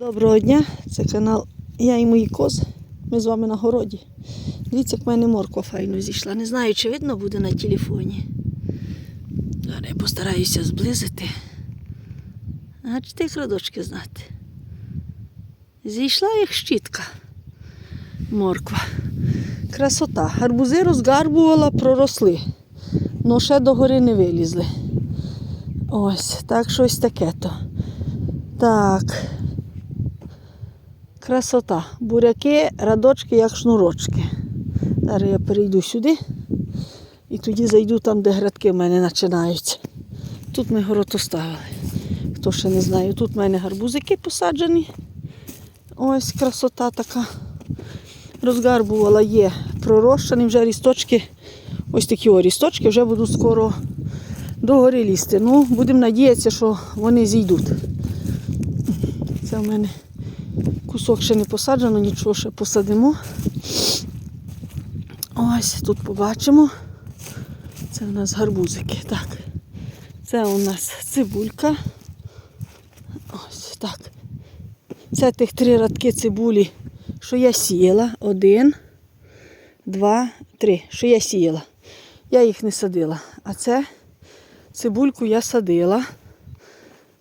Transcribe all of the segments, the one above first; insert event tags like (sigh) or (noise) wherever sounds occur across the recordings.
Доброго дня, це канал Я і мої кози. Ми з вами на городі. Дивіться, як в мене морква файно зійшла. Не знаю, чи видно буде на телефоні. Зараз я постараюся зблизити. А чи тих радочки знати? Зійшла як щітка. Морква. Красота. Гарбузи розгарбувала, проросли. Но ще догори не вилізли. Ось, так щось таке то. Так. Красота. Буряки, радочки, як шнурочки. Зараз я перейду сюди і тоді зайду там, де грядки в мене починаються. Тут ми город оставили. Хто ще не знає, тут в мене гарбузики посаджені. Ось красота така. Розгарбувала є пророщені вже рісточки. Ось такі о рісточки вже будуть скоро догори лізти. Ну, будемо надіятися, що вони зійдуть. Це в мене кусок ще не посаджено, нічого ще посадимо. Ось тут побачимо. Це у нас гарбузики. Так. Це у нас цибулька. Ось так. Це тих три радки цибулі, що я сіяла. Один, два, три. Що я сіяла. Я їх не садила. А це цибульку я садила.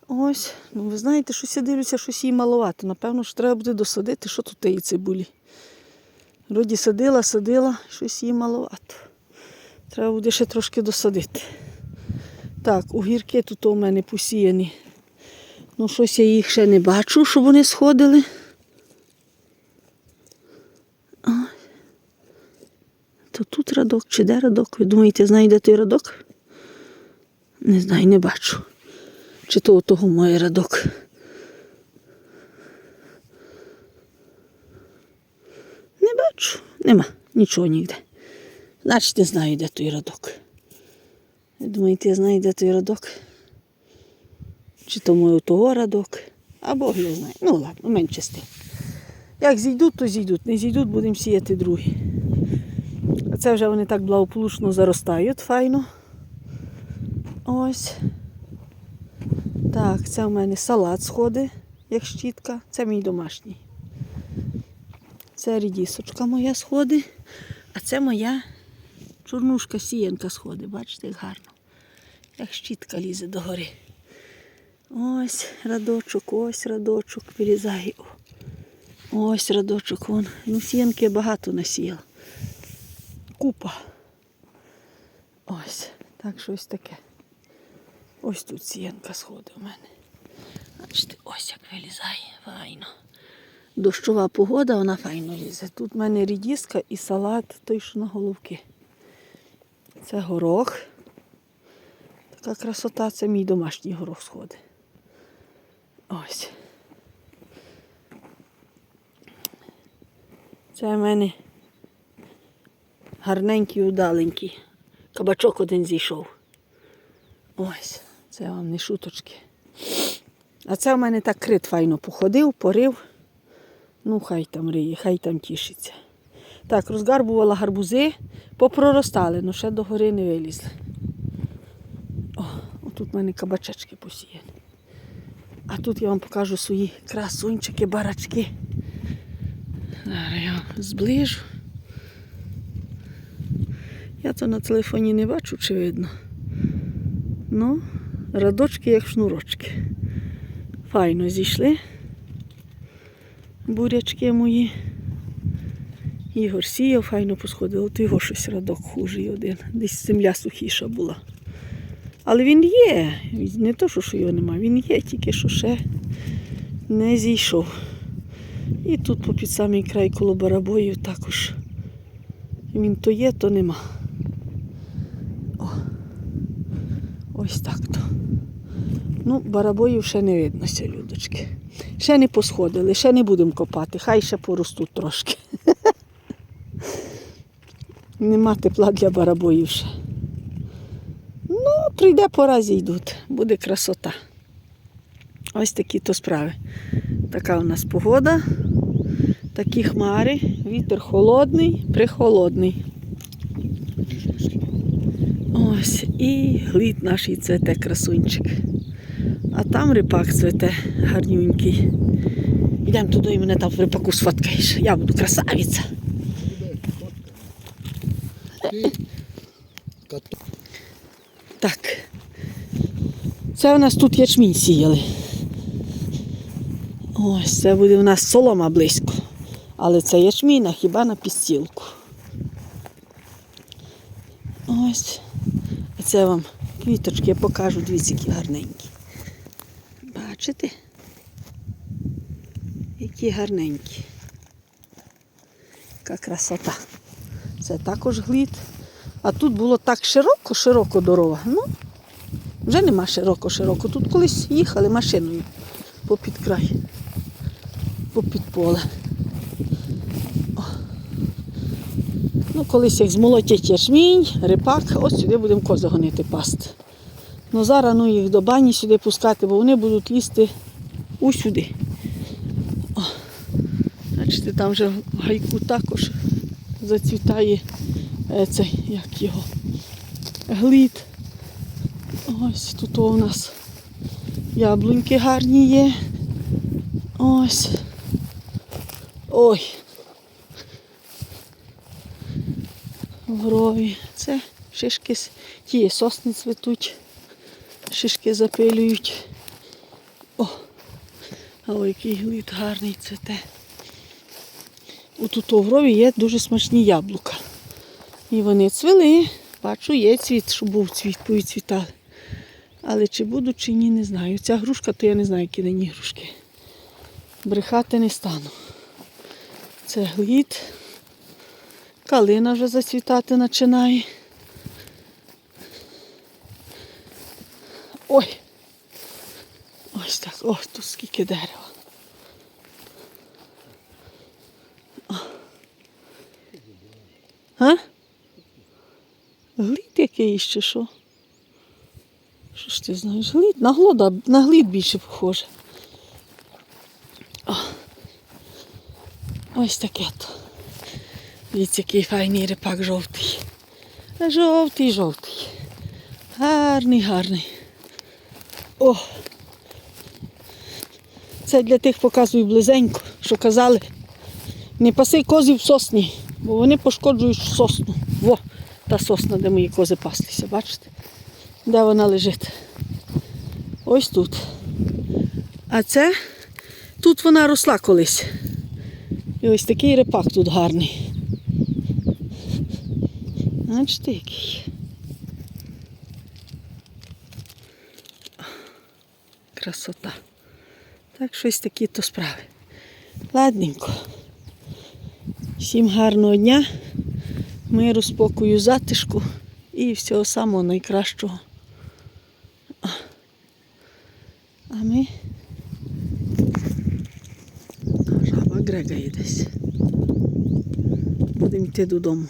Ось, ну ви знаєте, щось я дивлюся, щось їй маловато. Напевно, що треба буде досадити, що тут тієї цибулі. Вроді садила, садила, щось їй маловато. Треба буде ще трошки досадити. Так, огірки тут у мене посіяні. Ну, щось я їх ще не бачу, щоб вони сходили. Ось. То тут радок чи де радок? Ви думаєте, знайде той радок? Не знаю, не бачу. Чи то у того моє радок. Не бачу, нема нічого ніде. Значить, не знаю, де той радок. Я знаю, де той радок? Чи то моє у того радок? А Бог його знає. Ну ладно, менше з тим. Як зійдуть, то зійдуть. Не зійдуть, будемо сіяти другі. А це вже вони так благополучно заростають, файно. Ось. Так, це у мене салат сходить, як щітка. Це мій домашній. Це рідісочка моя сходить. А це моя чорнушка сіянка сходить. Бачите, як гарно. Як щітка лізе догори. Ось радочок, ось радочок вирізає. Ось радочок. Вон. Ну, сіянки багато насіяла. Купа. Ось. Так щось таке. Ось тут сіянка сходить у мене. Бачите, ось як вилізає, файно. Дощова погода, вона файно лізе. Тут в мене рідіска і салат, той, що на головки. Це горох. Така красота, це мій домашній горох сходить. Ось. Це в мене гарненький, удаленький. Кабачок один зійшов. Ось, це вам не шуточки. А це в мене так крит файно походив, порив. Ну, хай там риє, хай там тішиться. Так, розгарбувала гарбузи, попроростали, але ще догори не вилізли. О, отут в мене кабачечки посіяні. А тут я вам покажу свої красунчики, барачки. Зараз я зближу. Я то на телефоні не бачу, чи видно. Ну, радочки як шнурочки. Файно зійшли. Бурячки мої. Ігор сіяв, файно посходив. От його щось радок хужий один. Десь земля сухіша була. Але він є. Не то, що його нема, він є, тільки що ще не зійшов. І тут по під самий край коло барабоїв також. Він то є, то нема. О. Ось так. Ну, барабоїв ще не виднося, людочки. Ще не посходили, ще не будемо копати, хай ще поростуть трошки. (laughs) Нема тепла для барабоїв ще. Ну, прийде пора зійдуть, буде красота. Ось такі то справи. Така у нас погода, такі хмари, вітер холодний, прихолодний. Ось, і глід наш і цвете красунчик. А там рипак цвете гарнюнький. йдемо туди і мене там в рипаку сфоткаєш. Я буду красавиця. Так. Це у нас тут ячмінь сіяли. Ось це буде у нас солома близько. Але це ячмінь, хіба на підстілку. Ось. А це вам квіточки я покажу, дивіться, які гарненькі. Бачите? Які гарненькі. Яка красота. Це також глід. А тут було так широко, широко дорога. Ну, вже нема широко-широко. Тут колись їхали машиною попід край, попід поле. О. Ну, колись як змолотять ячмінь, рипак, ось сюди будемо кози гонити пасти. Ну зараз ну, їх до бані сюди пускати, бо вони будуть лізти усюди. О. Бачите, там вже в гайку також зацвітає е, цей, як його, глід. Ось тут у нас яблуньки гарні є. Ось. Ой. Врові. Це шишки, ті сосни цвітуть, шишки запилюють. О, а ой, який глід гарний цвіте. У тут у врові є дуже смачні яблука. І вони цвіли. Бачу, є цвіт, що був цвіт, повідцвітали. Але чи будуть, чи ні, не знаю. Ця грушка, то я не знаю, які на ній грушки. Брехати не стану. Це глід. Калина вже зацвітати починає. Ой. Ось так. Ось тут скільки дерева. А? Глід який ще що? Що ж ти знаєш? Глід? На, глода, на глід більше похоже. О. Ось таке то. Дивіться, який файний репак жовтий. Жовтий, жовтий. Гарний, гарний. О! Це для тих показую близенько, що казали, не паси козів в сосні, бо вони пошкоджують сосну. Во, та сосна, де мої кози паслися, бачите? Де вона лежить? Ось тут. А це тут вона росла колись. І ось такий репак тут гарний. Бачите, який. Красота. Так, щось такі то справи. Ладненько. Всім гарного дня, миру, спокою, затишку і всього самого найкращого. А ми жаба грегає десь. Будемо йти додому.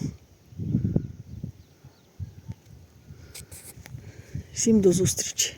Всім до зустрічі.